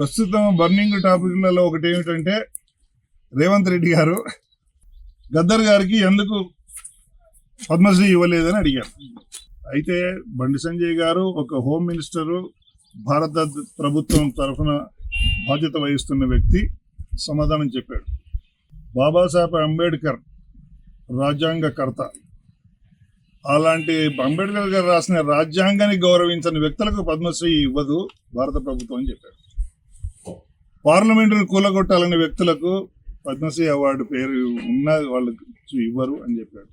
ప్రస్తుతం బర్నింగ్ టాపిక్లలో ఒకటి ఏమిటంటే రేవంత్ రెడ్డి గారు గద్దర్ గారికి ఎందుకు పద్మశ్రీ ఇవ్వలేదని అడిగారు. అయితే బండి సంజయ్ గారు ఒక హోమ్ మినిస్టరు భారత ప్రభుత్వం తరఫున బాధ్యత వహిస్తున్న వ్యక్తి సమాధానం చెప్పాడు. బాబాసాహెబ్ అంబేద్కర్ రాజ్యాంగకర్త అలాంటి అంబేద్కర్ గారు రాసిన రాజ్యాంగాన్ని గౌరవించని వ్యక్తులకు పద్మశ్రీ ఇవ్వదు భారత ప్రభుత్వం అని చెప్పాడు. పార్లమెంటును కూలగొట్టాలని వ్యక్తులకు పద్మశ్రీ అవార్డు పేరు ఉన్న వాళ్ళకి ఇవ్వరు అని చెప్పాడు.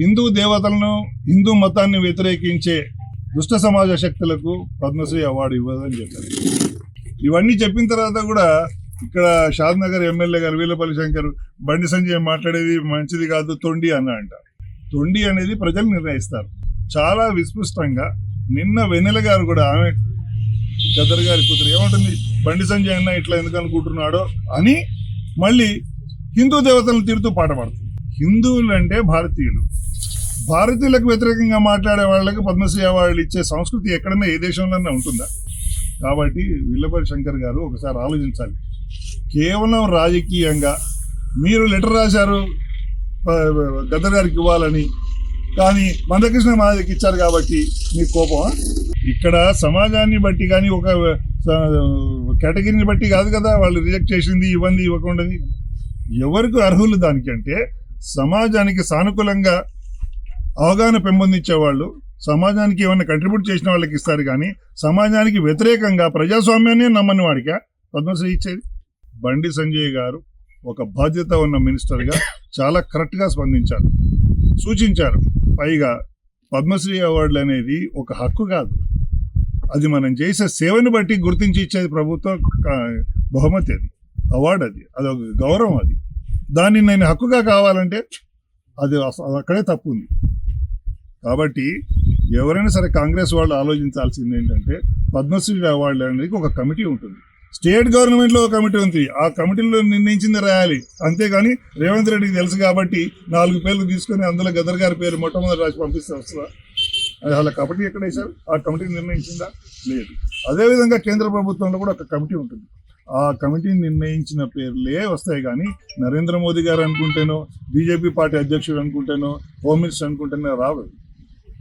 హిందూ దేవతలను హిందూ మతాన్ని వ్యతిరేకించే దుష్ట సమాజ శక్తులకు పద్మశ్రీ అవార్డు ఇవ్వదు అని చెప్పారు. ఇవన్నీ చెప్పిన తర్వాత కూడా ఇక్కడ షాద్ నగర్ ఎమ్మెల్యే గారు వీలపల్లి శంకర్ బండి సంజయ్ మాట్లాడేది మంచిది కాదు తొండి అన్న అంట. తొండి అనేది ప్రజలు నిర్ణయిస్తారు. చాలా విస్పృష్టంగా నిన్న వెన్నెల గారు కూడా ఆమె గదర్ గారి కూతురు ఏమంటుంది? బండి సంజయ్ అన్న ఇట్లా ఎందుకు అనుకుంటున్నాడో అని మళ్ళీ హిందూ దేవతలను తిడుతూ పాట పాడుతుంది. హిందువులు అంటే భారతీయులు. భారతీయులకు వ్యతిరేకంగా మాట్లాడే వాళ్ళకి పద్మశ్రీ అవార్డులు ఇచ్చే సంస్కృతి ఎక్కడైనా ఏ దేశంలోనే ఉంటుందా? కాబట్టి విల్లపల్లి శంకర్ గారు ఒకసారి ఆలోచించాలి. కేవలం రాజకీయంగా మీరు లెటర్ రాశారు గద్దర్ గారికి ఇవ్వాలని కానీ మందకృష్ణ మాదికి ఇచ్చారు కాబట్టి మీకు కోపం ఇక్కడ సమాజాన్ని బట్టి కానీ ఒక కేటగిరీని బట్టి కాదు కదా వాళ్ళు రిజెక్ట్ చేసింది ఇవ్వండి ఇవ్వకుండా ఎవరికి అర్హులు దానికంటే సమాజానికి సానుకూలంగా అవగాహన పెంపొందించే వాళ్ళు సమాజానికి ఏమైనా కంట్రిబ్యూట్ చేసిన వాళ్ళకి ఇస్తారు కానీ సమాజానికి వ్యతిరేకంగా ప్రజాస్వామ్యాన్ని నమ్మని వాడికా? పద్మశ్రీ ఇచ్చేది. బండి సంజయ్ గారు ఒక బాధ్యత ఉన్న మినిస్టర్గా చాలా కరెక్ట్గా స్పందించారు. సూచించారు. పైగా పద్మశ్రీ అవార్డులు అనేది ఒక హక్కు కాదు. అది మనం చేసే సేవను బట్టి గుర్తించి ఇచ్చేది ప్రభుత్వం బహుమతి అది. అవార్డు అది. అది ఒక గౌరవం అది. దాన్ని నేను హక్కుగా కావాలంటే అది అది అక్కడే తప్పు ఉంది. కాబట్టి ఎవరైనా సరే కాంగ్రెస్ వాళ్ళు ఆలోచించాల్సింది ఏంటంటే పద్మశ్రీ అవార్డు అనేది ఒక కమిటీ ఉంటుంది. స్టేట్ గవర్నమెంట్లో ఒక కమిటీ ఉంది. ఆ కమిటీలో నిర్ణయించింది రాయాలి. అంతేగాని రేవంత్ రెడ్డికి తెలుసు కాబట్టి నాలుగు పేర్లు తీసుకొని అందులో గదర్ గారి పేరు మొట్టమొదటి రాసి పంపిస్తే వస్తుందా? అది అలా కమిటీ ఎక్కడ వేశారు? ఆ కమిటీ నిర్ణయించిందా? లేదు. అదేవిధంగా కేంద్ర ప్రభుత్వంలో కూడా ఒక కమిటీ ఉంటుంది. ఆ కమిటీ నిర్ణయించిన పేర్లే వస్తాయి కానీ నరేంద్ర మోదీ గారు అనుకుంటేనో బీజేపీ పార్టీ అధ్యక్షుడు అనుకుంటేనో హోమ్ మినిస్టర్ అనుకుంటేనో రావు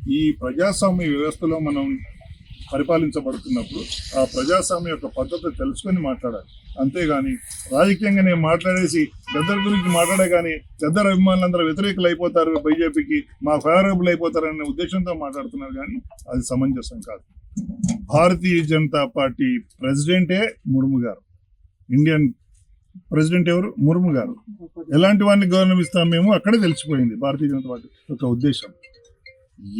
ఈ ప్రజాస్వామ్య వ్యవస్థలో మనం పరిపాలించబడుతున్నప్పుడు ఆ ప్రజాస్వామ్య యొక్క పద్ధతి తెలుసుకొని మాట్లాడాలి. అంతేగాని రాజకీయంగా నేను మాట్లాడేసి గద్దర్ గురించి మాట్లాడే కానీ గద్దర్ అభిమానులందరూ వ్యతిరేకులు అయిపోతారు బీజేపీకి మా ఫేవరబుల్ అయిపోతారనే ఉద్దేశంతో మాట్లాడుతున్నారు కానీ అది సమంజసం కాదు. భారతీయ జనతా పార్టీ ప్రెసిడెంటే ముర్ము గారు. ఇండియన్ ప్రెసిడెంట్ ఎవరు? ముర్ము గారు. ఎలాంటి వారిని గౌరవిస్తాం మేము? అక్కడే తెలిసిపోయింది భారతీయ జనతా పార్టీ యొక్క ఉద్దేశం.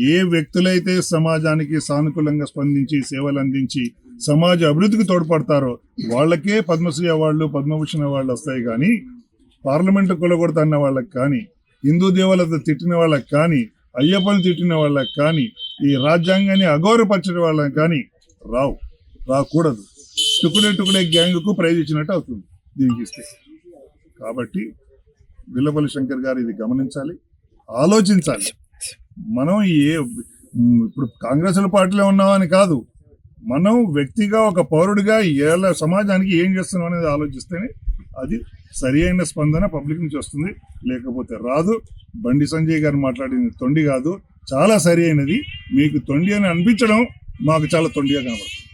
ఏ వ్యక్తులైతే సమాజానికి సానుకూలంగా స్పందించి సేవలు అందించి సమాజ అభివృద్ధికి తోడ్పడతారో వాళ్ళకే పద్మశ్రీ అవార్డులు పద్మభూషణ్ అవార్డులు వస్తాయి కానీ పార్లమెంటు కొలగొడతన్న వాళ్ళకి కానీ హిందూ దేవాలతో తిట్టిన వాళ్ళకి కానీ అయ్యప్పని తిట్టిన వాళ్ళకి కానీ ఈ రాజ్యాంగాన్ని అగౌరవపరిచిన వాళ్ళకి కానీ రావు రాకూడదు. టుకుడే టుకుడే గ్యాంగ్కు ప్రైజ్ ఇచ్చినట్టు అవుతుంది దీనికి ఇస్తే. కాబట్టి విల్లపల్లి శంకర్ గారు ఇది గమనించాలి ఆలోచించాలి. మనం ఏ ఇప్పుడు కాంగ్రెస్ పార్టీలో ఉన్నామని కాదు. మనం వ్యక్తిగా ఒక పౌరుడిగా ఎలా సమాజానికి ఏం చేస్తున్నాం అనేది ఆలోచిస్తేనే అది సరి అయిన స్పందన పబ్లిక్ నుంచి వస్తుంది. లేకపోతే రాదు. బండి సంజయ్ గారు మాట్లాడింది తొండి కాదు. చాలా సరి అయినది. మీకు తొండి అని అనిపించడం మాకు చాలా తొండిగా కనబడుతుంది.